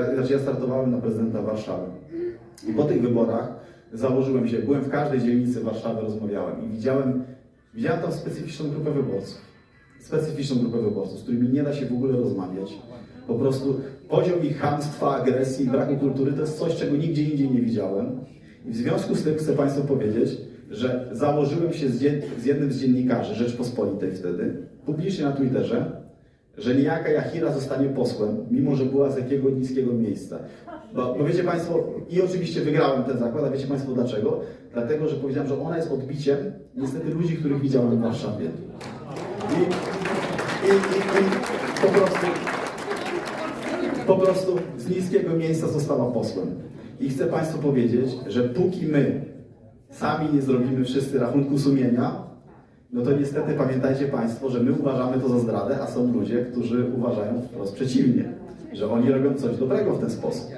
Ja, znaczy ja startowałem na prezydenta Warszawy. I po tych wyborach założyłem się, byłem w każdej dzielnicy Warszawy, rozmawiałem i widziałem, widziałem tam specyficzną grupę wyborców. Specyficzną grupę wyborców, z którymi nie da się w ogóle rozmawiać. Po prostu poziom ich chamstwa, agresji, braku kultury to jest coś, czego nigdzie indziej nie widziałem. I w związku z tym chcę Państwu powiedzieć, że założyłem się z jednym z dziennikarzy Rzeczpospolitej wtedy, publicznie na Twitterze, że niejaka Jachira zostanie posłem, mimo że była z jakiego niskiego miejsca. Bo, bo wiecie Państwo, i oczywiście wygrałem ten zakład, a wiecie Państwo dlaczego? Dlatego, że powiedziałem, że ona jest odbiciem niestety ludzi, których widziałem w Warszawie. I, i, i, i po prostu po prostu z niskiego miejsca została posłem. I chcę Państwu powiedzieć, że póki my sami nie zrobimy wszyscy rachunku sumienia, no to niestety pamiętajcie Państwo, że my uważamy to za zdradę, a są ludzie, którzy uważają wprost przeciwnie, że oni robią coś dobrego w ten sposób.